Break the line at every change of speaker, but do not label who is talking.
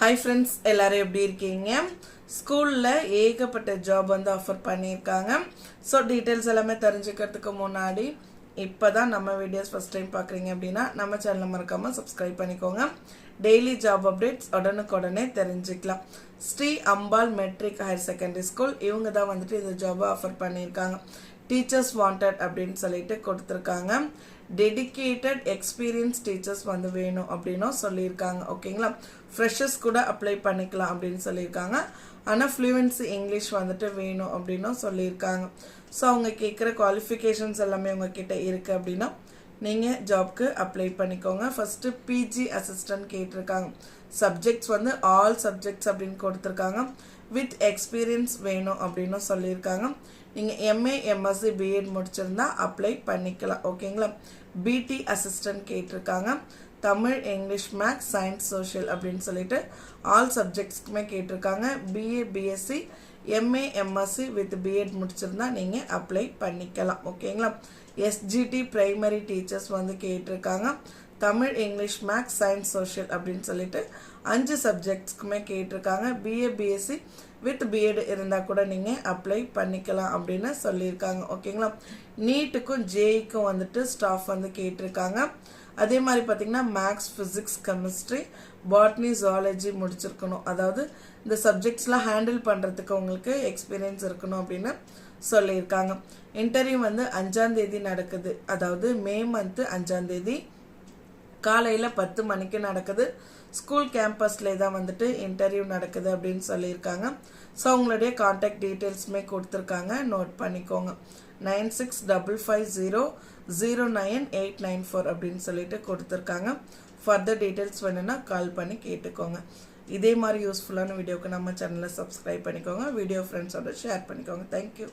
Hi friends எல்லோரும் எப்படி இருக்கீங்க? ஸ்கூலில் ஏகப்பட்ட ஜாப் வந்து ஆஃபர் பண்ணியிருக்காங்க. ஸோ டீட்டெயில்ஸ் எல்லாமே தெரிஞ்சுக்கிறதுக்கு முன்னாடி இப்போ தான் நம்ம வீடியோஸ் ஃபஸ்ட் டைம் பார்க்குறீங்க அப்படின்னா நம்ம சேனலை மறக்காமல் சப்ஸ்கிரைப் பண்ணிக்கோங்க. டெய்லி ஜாப் அப்டேட்ஸ் உடனுக்குடனே தெரிஞ்சுக்கலாம். Sri Ambal matric higher secondary school இவங்க தான் வந்துட்டு இந்த ஜாபை ஆஃபர் பண்ணியிருக்காங்க. டீச்சர்ஸ் வாண்டட் அப்படின்னு சொல்லிட்டு கொடுத்துருக்காங்க. டெடிக்கேட்டட் எக்ஸ்பீரியன்ஸ் டீச்சர்ஸ் வந்து வேணும் அப்படின்னும் சொல்லியிருக்காங்க. ஓகேங்களா? ஃப்ரெஷர்ஸ் கூட அப்ளை பண்ணிக்கலாம் அப்படின்னு சொல்லியிருக்காங்க. ஆனால் ஃப்ளூவென்சி இங்கிலீஷ் வந்துட்டு வேணும் அப்படின்னும் சொல்லியிருக்காங்க. ஸோ அவங்க கேட்குற குவாலிஃபிகேஷன்ஸ் எல்லாமே உங்ககிட்ட இருக்குது அப்படின்னா நீங்கள் ஜாப்க்கு அப்ளை பண்ணிக்கோங்க. ஃபஸ்ட்டு பிஜி அசிஸ்டன்ட் கேட்டிருக்காங்க. சப்ஜெக்ட்ஸ் வந்து ஆல் சப்ஜெக்ட்ஸ் அப்படின்னு கொடுத்துருக்காங்க. வித் எக்ஸ்பீரியன்ஸ் வேணும் அப்படின்னு சொல்லியிருக்காங்க. நீங்கள் எம்ஏ எம்எஸ்சி பிஎட் முடிச்சிருந்தா அப்ளை பண்ணிக்கலாம். ஓகேங்களா பிடி அசிஸ்டன்ட் கேட்டிருக்காங்க. Tamil English maths science social அப்படின்னு சொல்லிட்டு ஆல் சப்ஜெக்ட்ஸ்க்குமே கேட்டிருக்காங்க. BA BSc MA MSc with BEd முடிச்சிருந்தா நீங்கள் அப்ளை பண்ணிக்கலாம். ஓகேங்களா? எஸ்ஜிடி பிரைமரி டீச்சர்ஸ் வந்து கேட்டிருக்காங்க. Tamil English maths science social அப்படின்னு சொல்லிட்டு அஞ்சு சப்ஜெக்ட்ஸ்க்குமே கேட்டிருக்காங்க. பிஏ பிஎஸ்சி வித் பிஎட் இருந்தால் கூட நீங்கள் அப்ளை பண்ணிக்கலாம் அப்படின்னு சொல்லியிருக்காங்க. ஓகேங்களா? நீட்டுக்கும் ஜேஇக்கும் வந்துட்டு ஸ்டாஃப் வந்து கேட்டிருக்காங்க. அதே மாதிரி பார்த்தீங்கன்னா maths physics chemistry botany zoology முடிச்சிருக்கணும். அதாவது இந்த சப்ஜெக்ட்ஸ்லாம் ஹேண்டில் பண்ணுறதுக்கு உங்களுக்கு எக்ஸ்பீரியன்ஸ் இருக்கணும் அப்படின்னு சொல்லியிருக்காங்க. இன்டர்வியூ வந்து அஞ்சாந்தேதி நடக்குது. அதாவது மே மந்த்து அஞ்சாந்தேதி காலையில் பத்து மணிக்கு நடக்குது. ஸ்கூல் கேம்பஸ்லே தான் வந்துட்டு இன்டர்வியூ நடக்குது அப்படின்னு சொல்லியிருக்காங்க. ஸோ அவங்களுடைய காண்டாக்ட் டீட்டெயில்ஸுமே கொடுத்துருக்காங்க. நோட் பண்ணிக்கோங்க. Nine six double five zero zero nine eight nine four அப்படின்னு சொல்லிட்டு கொடுத்துருக்காங்க. ஃபர்தர் டீட்டெயில்ஸ் வேணும்னா கால் பண்ணி கேட்டுக்கோங்க. இதே மாதிரி யூஸ்ஃபுல்லான வீடியோவுக்கு நம்ம சேனலை சப்ஸ்கிரைப் பண்ணிக்கோங்க. வீடியோ ஃப்ரெண்ட்ஸோட ஷேர் பண்ணிக்கோங்க. தேங்க்யூ